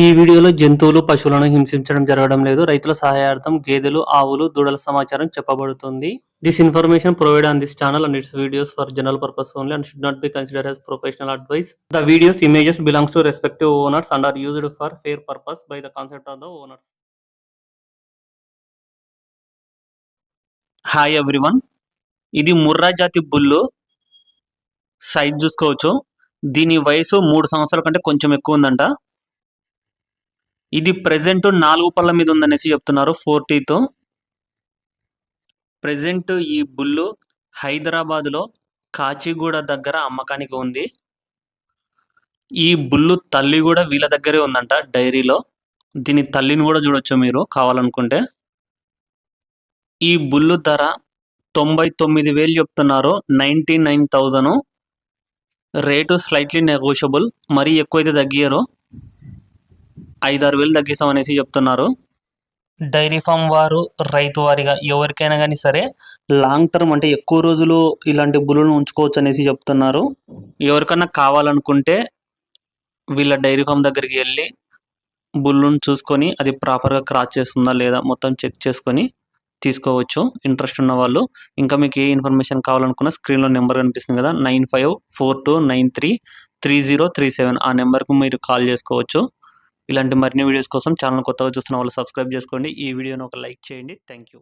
ఈ వీడియోలో జంతువులు పశువులను హింసించడం జరగడం లేదు. రైతుల సహాయార్థం గేదెలు ఆవులు దూడల సమాచారం చెప్పబడుతుంది. This information provide on this channel and it's videos for general purpose only and should not be consider as professional advice the videos images belongs to respective owners and are used for fair purpose by the concept of the owners hi everyone ఇది ముర్రా జాతి బుల్లు size చూసుకోవచ్చు. దీని వయసు మూడు సంవత్సరాల కంటే కొంచెం ఎక్కువ ఉందంట. ఇది ప్రజెంట్ నాలుగు పళ్ళ మీద ఉందనేసి చెప్తున్నారు ఫోర్టీతో ప్రజెంట్ ఈ బుల్లు హైదరాబాద్లో కాచిగూడ దగ్గర అమ్మకానికి ఉంది. ఈ బుల్లు తల్లి కూడా వీళ్ళ దగ్గరే ఉందంట డైరీలో. దీని తల్లిని కూడా చూడొచ్చు మీరు కావాలనుకుంటే. ఈ బుల్లు ధర తొంభై తొమ్మిది వేలు చెప్తున్నారు ninety nine thousand. Rate slightly negotiable మరీ ఎక్కువైతే తగ్గియరు ఐదారు వేలు తగ్గిస్తామనేసి చెప్తున్నారు. డైరీ ఫామ్ వారు రైతు వారిగా ఎవరికైనా కానీ సరే లాంగ్ టర్మ్ అంటే ఎక్కువ రోజులు ఇలాంటి బుల్లును ఉంచుకోవచ్చు అనేసి చెప్తున్నారు. ఎవరికన్నా కావాలనుకుంటే వీళ్ళ డైరీ ఫామ్ దగ్గరికి వెళ్ళి బుల్లును చూసుకొని అది ప్రాపర్గా క్రాస్ చేస్తుందా లేదా మొత్తం చెక్ చేసుకొని తీసుకోవచ్చు. ఇంట్రెస్ట్ ఉన్న వాళ్ళు. ఇంకా మీకు ఏ ఇన్ఫర్మేషన్ కావాలనుకున్న స్క్రీన్లో నెంబర్ కనిపిస్తుంది కదా nine five four two nine three three zero three seven ఆ నెంబర్కు మీరు కాల్ చేసుకోవచ్చు. ఇలాంటి మరిన్ని వీడియోస్ కోసం ఛానల్ కొత్తగా చూస్తున్న వాళ్ళు సబ్స్క్రైబ్ చేసుకోండి. ఈ వీడియోని ఒక లైక్ చేయండి. Thank you